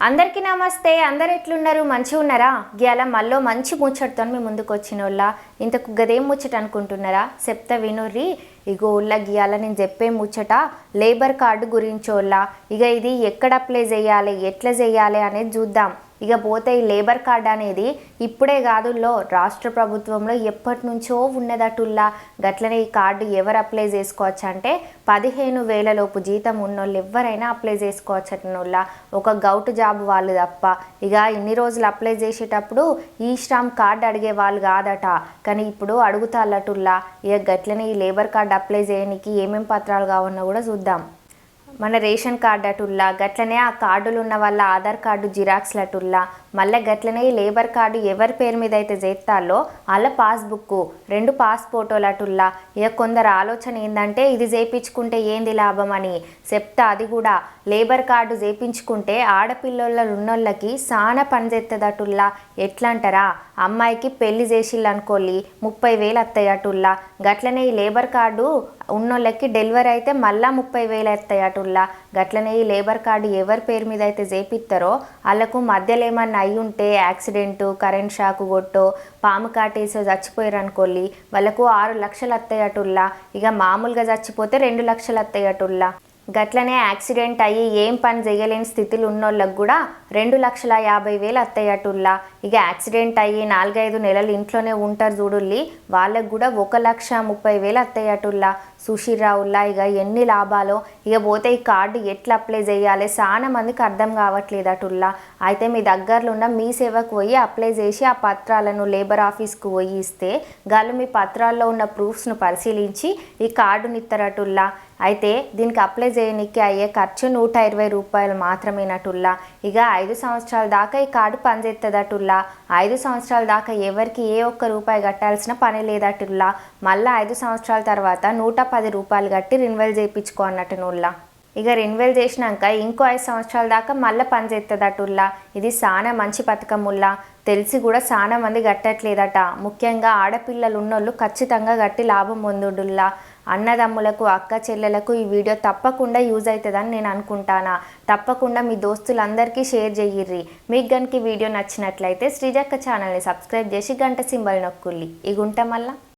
అందరికీ నమస్తే. అందరు ఎట్లున్నారు? మంచి ఉన్నారా? గ్యాల మళ్ళీ మంచి ముచ్చటతో మీ ముందుకు వచ్చిన వాళ్ళ ఇంతకు గదేం ముచ్చట అనుకుంటున్నారా చెప్తా వినుర్రి. ఇగో ఊళ్ళ గీయాల నేను చెప్పే ముచ్చట లేబర్ కార్డు గురించోళ్ళ. ఇక ఇది ఎక్కడ అప్లై చేయాలి ఎట్లా చేయాలి అనేది చూద్దాం. ఇక పోతే ఈ లేబర్ కార్డ్ అనేది ఇప్పుడే కాదుల్లో రాష్ట్ర ప్రభుత్వంలో ఎప్పటి నుంచో ఉన్నదటుల్లా. గట్లనే ఈ కార్డు ఎవరు అప్లై చేసుకోవచ్చు అంటే పదిహేను వేల లోపు జీతం ఉన్నోళ్ళు ఎవరైనా అప్లై చేసుకోవచ్చు అటనోళ్ళ ఒక గౌట్ జాబ్ వాళ్ళు తప్ప. ఇక ఇన్ని రోజులు అప్లై చేసేటప్పుడు ఈ శ్రామ్ కార్డు అడిగే వాళ్ళు కాదట. కానీ ఇప్పుడు అడుగుతాళ్ళటుల్లా. ఇక గట్లనే ఈ లేబర్ కార్డు అప్లై చేయడానికి ఏమేం పత్రాలు కావన్నా కూడా చూద్దాం. మన రేషన్ కార్డు అటుల్లా గట్లనే ఆ కార్డులు ఉన్న వాళ్ళ ఆధార్ కార్డు జిరాక్స్లు అటుల్లా మళ్ళీ గట్లనే ఈ లేబర్ కార్డు ఎవరి పేరు మీద అయితే చేస్తాలో వాళ్ళ పాస్బుక్ రెండు పాస్ ఫోటోలు అటుల్లా. ఇక కొందరు ఆలోచన ఏంటంటే ఇది చేయించుకుంటే ఏంది లాభం అని చెప్తా అది కూడా. లేబర్ కార్డు చేయించుకుంటే ఆడపిల్లల ఉన్నోళ్ళకి సానా పని చేస్తుంది ఎట్లా అంటారా అమ్మాయికి పెళ్ళి చేసిళ్ళు అనుకోలి ముప్పై వేలు వస్తాయి అటుల్లా. గట్లనే ఈ లేబర్ కార్డు ఉన్నోళ్ళకి డెలివరీ అయితే మళ్ళా ముప్పై వేలు వస్తాయి అటుల్లా. గట్లనే ఈ లేబర్ కార్డు ఎవరి పేరు మీద అయితే చేపిస్తారో వాళ్ళకు మధ్యలో ఏమన్నా అయి ఉంటే యాక్సిడెంట్ కరెంట్ షాక్ కొట్టో పాము కాటేసో చచ్చిపోయారు అనుకోలి వాళ్ళకు ఆరు లక్షలు వస్తాయి ఇక మామూలుగా చచ్చిపోతే రెండు లక్షలు వస్తాయి గట్లనే యాక్సిడెంట్ అయ్యి ఏం పని చేయలేని స్థితిలో ఉన్నోళ్ళకి కూడా రెండు లక్షల యాభై వేలు అత్తయ్యటుల్లా. ఇక యాక్సిడెంట్ అయ్యి నాలుగైదు నెలలు ఇంట్లోనే ఉంటారు చూడుల్లి వాళ్ళకు కూడా ఒక లక్ష ముప్పై వేలు అత్తయ్యటుల్లా. సుషిరావుల్లా ఇక ఎన్ని లాభాలో? ఇక పోతే ఈ కార్డు ఎట్లా అప్లై చేయాలి చాలా మందికి అర్థం కావట్లేదు అటుల్లా అయితే మీ దగ్గరలో ఉన్న మీ సేవకు పోయి అప్లై చేసి ఆ పత్రాలను లేబర్ ఆఫీస్కు పోయి ఇస్తే గాళ్ళు మీ పత్రాల్లో ఉన్న ప్రూఫ్స్ను పరిశీలించి ఈ కార్డునిస్తారటుల్లా అయితే దీనికి అప్లై చేయనికి అయ్యే ఖర్చు నూట ఇరవై రూపాయలు మాత్రమేనటుల్లా ఇక ఐదు సంవత్సరాల దాకా ఈ కార్డు పనిచేస్తుందటుల్లా ఐదు సంవత్సరాల దాకా ఎవరికి ఏ ఒక్క రూపాయి కట్టాల్సిన పని లేదటుల్లా. మళ్ళీ ఐదు సంవత్సరాల తర్వాత నూట పది రూపాయలు కట్టి రిన్వెల్ చేయించుకో అన్నట్టు నుల్లా ఇక రెన్యువల్ చేసినాక ఇంకో ఐదు సంవత్సరాల దాకా మళ్ళీ పని ఉల్లా. ఇది చాలా మంచి పథకం ఉల్లా. తెలిసి కూడా చాలా మంది కట్టట్లేదట. ముఖ్యంగా ఆడపిల్లలు ఉన్నోళ్ళు ఖచ్చితంగా కట్టి లాభం పొందుడుల్లా. అన్నదమ్ములకు అక్క చెల్లెలకు ఈ వీడియో తప్పకుండా యూజ్ అవుతుందని నేను అనుకుంటానా. తప్పకుండా మీ దోస్తులందరికీ షేర్ చెయ్యిర్రి. మీకు కనుక వీడియో నచ్చినట్లయితే శ్రీజక్క ఛానల్ని సబ్స్క్రైబ్ చేసి గంట సింబల్ నొక్కుల్లి. ఇగుంట మళ్ళా.